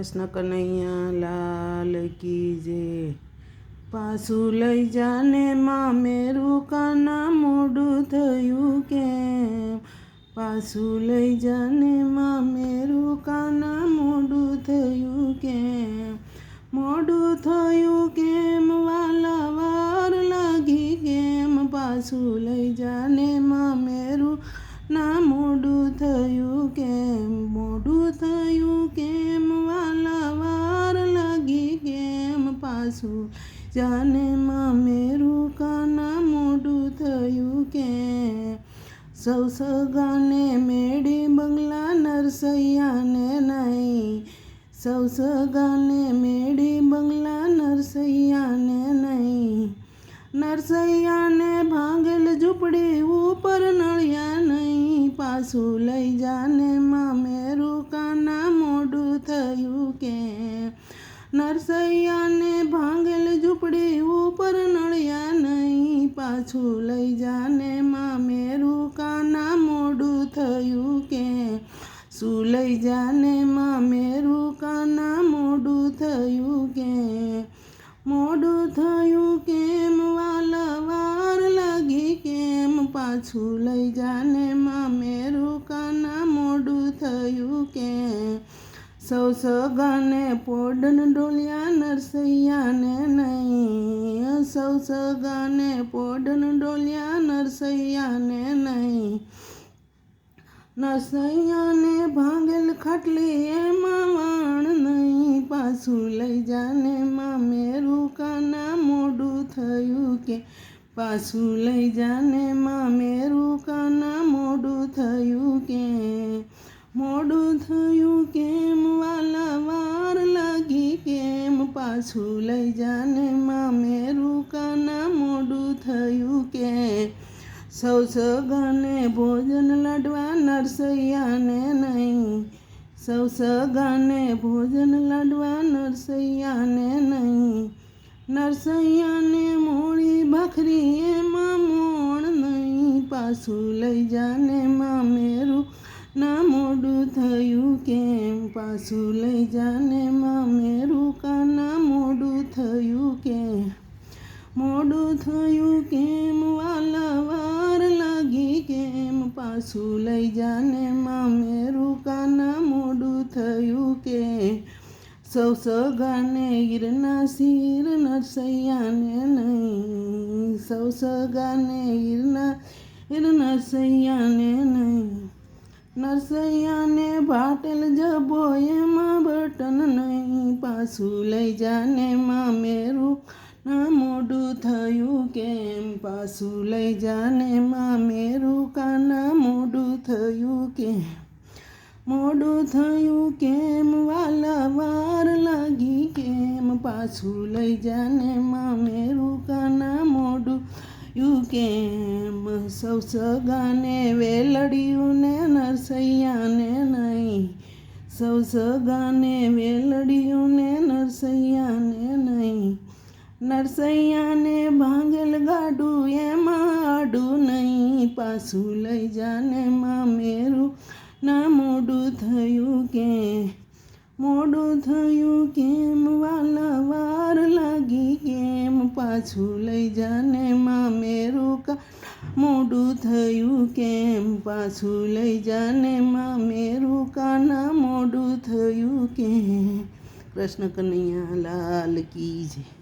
કૃષ્ણ કનૈયા લાલ કી જે. પાછું લઈ જાને માં મેરું કાના મોડું થયું કેમ? પાછું લઈ જાને માં મેરું કાના મોડું થયું કેમ? મોડું થયું કેમ? વાલા વાર લાગી કેમ? પાછું લઈ જાને માં મેરું ના મોડું થયું કેમ? મોડું થયું કેમ? પાછું જાને માં મેરું કાના મોડું થયું કે? સૌ સગાને મેળી બંગલા નરસૈયાને નહીં. સૌ સગાને મેળી બંગલા નરસૈયાને નહીં. નરસૈયાને ભાંગેલ ઝૂંપડી ઉપર નળિયા નહીં. પાછું લઈ જાને માં મેરું કાના મોડું થયું કે? નરસૈયાને ભાંગેલ ઝૂંપડી ઉપર નળિયા નહીં. પાછું લઈ જાને માં મેરું કાના મોડું થયું કે? શું લઈ જાને માં મેરું કાના મોડું થયું કે? મોડું થયું કેમ? વાલા વાર લાગી કેમ? પાછું લઈ જાને માં મેરું કાના મોડું થયું કે? સૌ સગાને પોડન ડોલિયા નરસૈયાને નહીં સૌ સગાને પોડન ડોલિયા નરસૈયાને નહીં નરસૈયાને ભાંગેલ ખાટલી એમાં વાણ નહીં પાછું લઈ જાને માં મેરું કાના મોડું થયું કે પાછું લઈ જાને માં મેરું કાના મોડું થયું કે મોડું થયું કેમ? વાલા વાર લાગી કેમ? પાછું લઈ જાને મામે રૂકાના મોડું થયું કે સૌ સગાને ભોજન લાડવા નરસૈયાને નહીં. સૌ સગાને ભોજન લાડવા નરસૈયાને નહીં. નરસૈયાને મોડી ભાખરી એમાં મોણ નહીં. પાછું લઈ જાને મામે મેરું ના મોડું થયું કેમ? પાછું લઈ જાને મામે મેરું કાના મોડું થયું કેમ? મોડું થયું કેમ? વાલા વાર લાગી કેમ? પાછું લઈ જાને માં મેરું કાના મોડું થયું કે સૌ સગાને હીરના શીર નરસૈયાને નહીં. સૌ સગાને હીરના હીર નરસૈયાને નહીં. નરસૈયાને ભાટેલ જબો એમાં બટન નહીં. પાછું લઈ જાને માં મેરું. ના મોડું થયું કેમ? પાછું લઈ જાને માં મેરું. કાના મોડું થયું કેમ? મોડું થયું કેમ? વાલા વાર લાગી કેમ? પાછું લઈ જાને માં મેરું. કાના મોડું યુ કેમ? સૌ સગાને વેલડિયું ને સૌ સગાને વેલડીઓને નરસૈયાને નહીં. નરસૈયાને ભાંગેલ ગાડું એમાં આડું નહીં. પાછું લઈ જાને માં મેરું. ના મોડું થયું કે, મોડું થયું કેમ? વાલા વાર લાગી કેમ? પાછું લઈ જાને માં મેરું કા મોડું થયું કેમ? પાછું લઈ જાને માં મેરું કાના? મોડું થયું કે કૃષ્ણ કનૈયા લાલ કી જય.